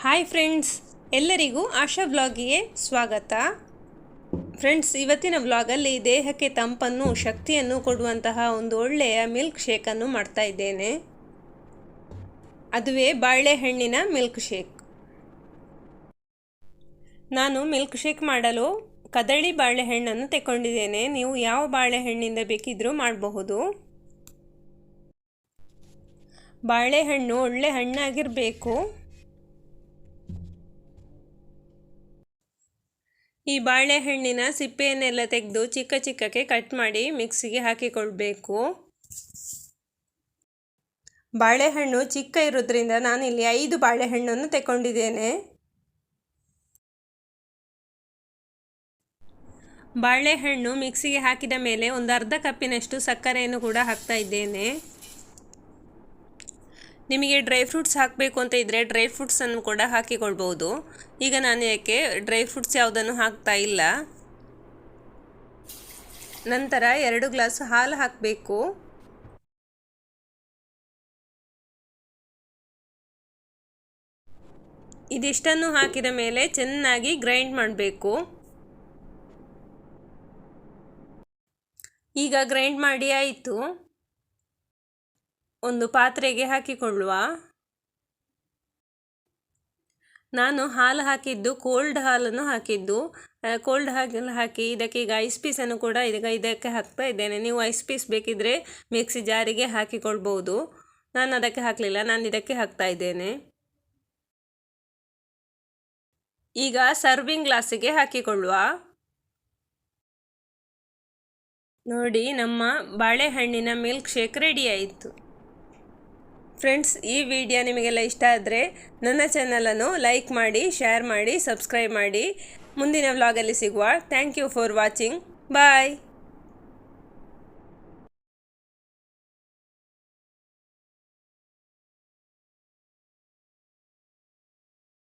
Hi friends ಎಲ್ಲರಿಗೂ ಆಶಾ ವ್ಲಾಗಿಗೆ ಸ್ವಾಗತ. Friends ಇವತ್ತಿನ ವ್ಲಾಗಲ್ಲಿ ದೇಹಕ್ಕೆ ತಂಪನ್ನು, ಶಕ್ತಿಯನ್ನು ಕೊಡುವಂತಹ ಒಂದು ಒಳ್ಳೆಯ ಮಿಲ್ಕ್ ಶೇಕನ್ನು ಮಾಡ್ತಾ ಇದ್ದೇನೆ. ಅದುವೇ ಬಾಳೆಹಣ್ಣಿನ ಮಿಲ್ಕ್ ಶೇಕ್ ನಾನು ಮಿಲ್ಕ್ ಶೇಕ್ ಮಾಡಲು ಕದಳಿ ಬಾಳೆಹಣ್ಣನ್ನು ತಗೊಂಡಿದ್ದೇನೆ ನೀವು ಯಾವ ಬಾಳೆಹಣ್ಣಿಂದ ಬೇಕಿದ್ರೂ ಮಾಡಬಹುದು. ಬಾಳೆಹಣ್ಣು ಒಳ್ಳೆ ಹಣ್ಣಾಗಿರಬೇಕು. ಈ ಬಾಳೆಹಣ್ಣಿನ ಸಿಪ್ಪೆಯನ್ನೆಲ್ಲ ತೆಗೆದು ಚಿಕ್ಕ ಚಿಕ್ಕಕ್ಕೆ ಕಟ್ ಮಾಡಿ ಮಿಕ್ಸಿಗೆ ಹಾಕಿಕೊಳ್ಬೇಕು. ಬಾಳೆಹಣ್ಣು ಚಿಕ್ಕ ಇರೋದ್ರಿಂದ ನಾನಿಲ್ಲಿ ಐದು ಬಾಳೆಹಣ್ಣನ್ನು ತಗೊಂಡಿದ್ದೇನೆ ಬಾಳೆಹಣ್ಣು ಮಿಕ್ಸಿಗೆ ಹಾಕಿದ ಮೇಲೆ ಒಂದು ಅರ್ಧ ಕಪ್ಪಿನಷ್ಟು ಸಕ್ಕರೆಯನ್ನು ಕೂಡ ಹಾಕ್ತಾ ಇದ್ದೇನೆ. ನಿಮಗೆ ಡ್ರೈ ಫ್ರೂಟ್ಸ್ ಹಾಕಬೇಕು ಅಂತ ಇದ್ದರೆ ಡ್ರೈ ಫ್ರೂಟ್ಸನ್ನು ಕೂಡ ಹಾಕಿಕೊಳ್ಬೋದು ಈಗ ನಾನು ಯಾಕೆ ಡ್ರೈ ಫ್ರೂಟ್ಸ್ ಯಾವುದನ್ನು ಹಾಕ್ತಾ ಇಲ್ಲ. ನಂತರ ಎರಡು ಗ್ಲಾಸ್ ಹಾಲು ಹಾಕಬೇಕು. ಇದಿಷ್ಟನ್ನು ಹಾಕಿದ ಮೇಲೆ ಚೆನ್ನಾಗಿ ಗ್ರೈಂಡ್ ಮಾಡಬೇಕು. ಈಗ ಗ್ರೈಂಡ್ ಮಾಡಿ ಆಯಿತು. ಒಂದು ಪಾತ್ರೆಗೆ ಹಾಕಿಕೊಳ್ಳುವ. ನಾನು ಹಾಲು ಹಾಕಿದ್ದು ಕೋಲ್ಡ್ ಹಾಲನ್ನು ಹಾಕಿದ್ದು. ಕೋಲ್ಡ್ ಹಾಲು ಹಾಕಿ ಇದಕ್ಕೆ ಈಗ ಐಸ್ ಪೀಸನ್ನು ಕೂಡ ಈಗ ಇದಕ್ಕೆ ಹಾಕ್ತಾ ಇದ್ದೇನೆ. ನೀವು ಐಸ್ ಪೀಸ್ ಬೇಕಿದ್ದರೆ ಮಿಕ್ಸಿ ಜಾರಿಗೆ ಹಾಕಿಕೊಳ್ಬೋದು ನಾನು ಅದಕ್ಕೆ ಹಾಕಲಿಲ್ಲ, ನಾನು ಇದಕ್ಕೆ ಹಾಕ್ತಾ ಇದ್ದೇನೆ. ಈಗ ಸರ್ವಿಂಗ್ ಗ್ಲಾಸಿಗೆ ಹಾಕಿಕೊಳ್ಳುವ. ನೋಡಿ, ನಮ್ಮ ಬಾಳೆಹಣ್ಣಿನ ಮಿಲ್ಕ್ ಶೇಕ್ ರೆಡಿ ಆಯಿತು. ಫ್ರೆಂಡ್ಸ್, ಈ ವಿಡಿಯೋ ನಿಮಗೆಲ್ಲ ಇಷ್ಟ ಆದರೆ ನನ್ನ ಚಾನಲನ್ನು ಲೈಕ್ ಮಾಡಿ ಶೇರ್ ಮಾಡಿ ಸಬ್ಸ್ಕ್ರೈಬ್ ಮಾಡಿ. ಮುಂದಿನ ವ್ಲಾಗಲ್ಲಿ ಸಿಗುವ. Thank you for watching bye